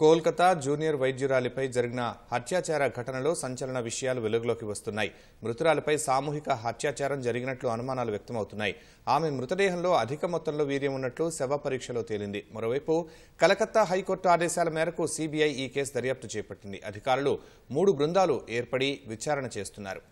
Kolkata junior వైద్యురాలిపై జరిగిన హత్యాచార ఘటనలో సంచలన విషయాలు వెలుగులోకి వస్తున్నాయి. మృతురాలిపై సామూహిక హత్యాచారం జరిగినట్లు అనుమానాలు వ్యక్తమవుతున్నాయి. ఆమె మృతదేహంలో అధిక మొత్తంలో వీర్యం ఉన్నట్లు శవ పరీక్షలో తేలింది. మరోవైపు కలకత్తా హైకోర్టు ఆదేశాల మేరకు సీబీఐ ఈ కేసు దర్యాప్తు చేపట్టింది. అధికారులు మూడు బృందాలు ఏర్పడి విచారణ చేస్తున్నారు.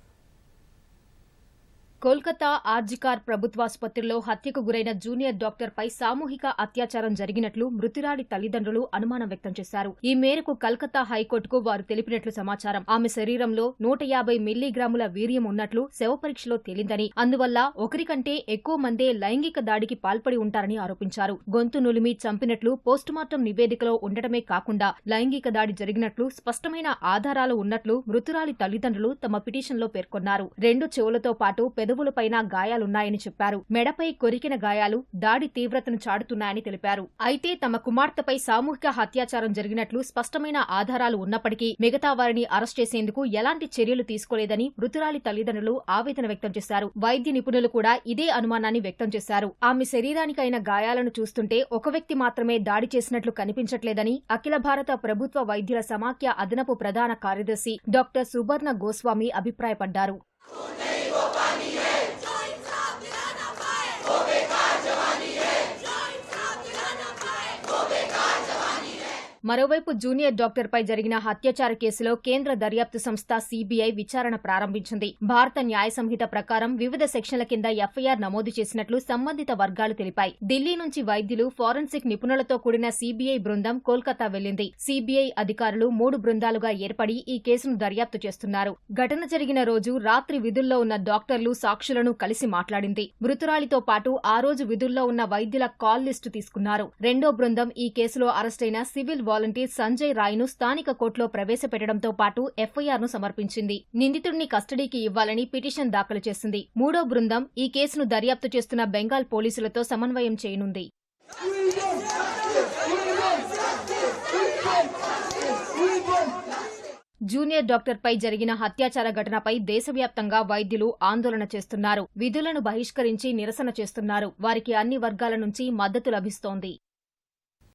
కోల్కతా ఆర్జికార్ ప్రభుత్వాసుపత్రిలో హత్యకు గురైన జూనియర్ డాక్టర్ పై సామూహిక అత్యాచారం జరిగినట్లు మృతురాలి తల్లిదండ్రులు అనుమానం వ్యక్తం చేశారు. ఈ మేరకు కల్కత్తా హైకోర్టుకు వారు తెలిపినట్లు సమాచారం. ఆమె శరీరంలో నూట యాభై మిల్లీగ్రాముల వీర్యం ఉన్నట్లు శవ పరీక్షలో తేలిందని అందువల్ల ఒకరికంటే ఎక్కువ మందే లైంగిక దాడికి పాల్పడి ఉంటారని ఆరోపించారు. గొంతు నులిమి చంపినట్లు పోస్టుమార్టం నివేదికలో ఉండటమే కాకుండా లైంగిక దాడి జరిగినట్లు స్పష్టమైన ఆధారాలు ఉన్నట్లు మృతురాలి తల్లిదండ్రులు తమ పిటిషన్లో పేర్కొన్నారు. రెండు చెవులతో పాటు పెదవులపైన గాయాలున్నాయని చెప్పారు. మెడపై కొరికిన గాయాలు దాడి తీవ్రతను చాటుతున్నాయని తెలిపారు. అయితే తమ కుమార్తెపై సామూహిక హత్యాచారం జరిగినట్లు స్పష్టమైన ఆధారాలు ఉన్నప్పటికీ మిగతా వారిని అరెస్ట్ చేసేందుకు ఎలాంటి చర్యలు తీసుకోలేదని మృతురాలి తల్లిదండ్రులు ఆవేదన వ్యక్తం చేశారు. వైద్య నిపుణులు కూడా ఇదే అనుమానాన్ని వ్యక్తం చేశారు. ఆమె శరీరానికైన గాయాలను చూస్తుంటే ఒక వ్యక్తి మాత్రమే దాడి చేసినట్లు కనిపించట్లేదని అఖిల భారత ప్రభుత్వ వైద్యుల సమాఖ్య అదనపు ప్రధాన కార్యదర్శి డాక్టర్ సుబర్ణ గోస్వామి అభిప్రాయపడ్డారు. మరోవైపు జూనియర్ డాక్టర్పై జరిగిన హత్యాచార కేసులో కేంద్ర దర్యాప్తు సంస్థ సీబీఐ విచారణ ప్రారంభించింది. భారత న్యాయ సంహిత ప్రకారం వివిధ సెక్షన్ల కింద ఎఫ్ఐఆర్ నమోదు చేసినట్లు సంబంధిత వర్గాలు తెలిపాయి. ఢిల్లీ నుంచి వైద్యులు ఫోరెన్సిక్ నిపుణులతో కూడిన సీబీఐ బృందం కోల్కతా వెళ్ళింది సీబీఐ అధికారులు మూడు బృందాలుగా ఏర్పడి ఈ కేసును దర్యాప్తు చేస్తున్నారు. ఘటన జరిగిన రోజు రాత్రి విధుల్లో ఉన్న డాక్టర్లు సాక్షులను కలిసి మాట్లాడింది. మృతురాలితో పాటు ఆ రోజు విధుల్లో ఉన్న వైద్యుల కాల్ లిస్టు తీసుకున్నారు. రెండో బృందం ఈ కేసులో అరెస్టైన సివిల్ వాలంటీర్ సంజయ్ రాయ్ను స్థానిక కోర్టులో ప్రవేశపెట్టడంతో పాటు ఎఫ్ఐఆర్ను సమర్పించింది. నిందితుడిని కస్టడీకి ఇవ్వాలని పిటిషన్ దాఖలు చేసింది. మూడో బృందం ఈ కేసును దర్యాప్తు చేస్తున్న బెంగాల్ పోలీసులతో సమన్వయం చేయనుంది. జూనియర్ డాక్టర్పై జరిగిన హత్యాచార ఘటనపై దేశవ్యాప్తంగా వైద్యులు ఆందోళన చేస్తున్నారు. విధులను బహిష్కరించి నిరసన చేస్తున్నారు. వారికి అన్ని వర్గాల నుంచి మద్దతు లభిస్తోంది.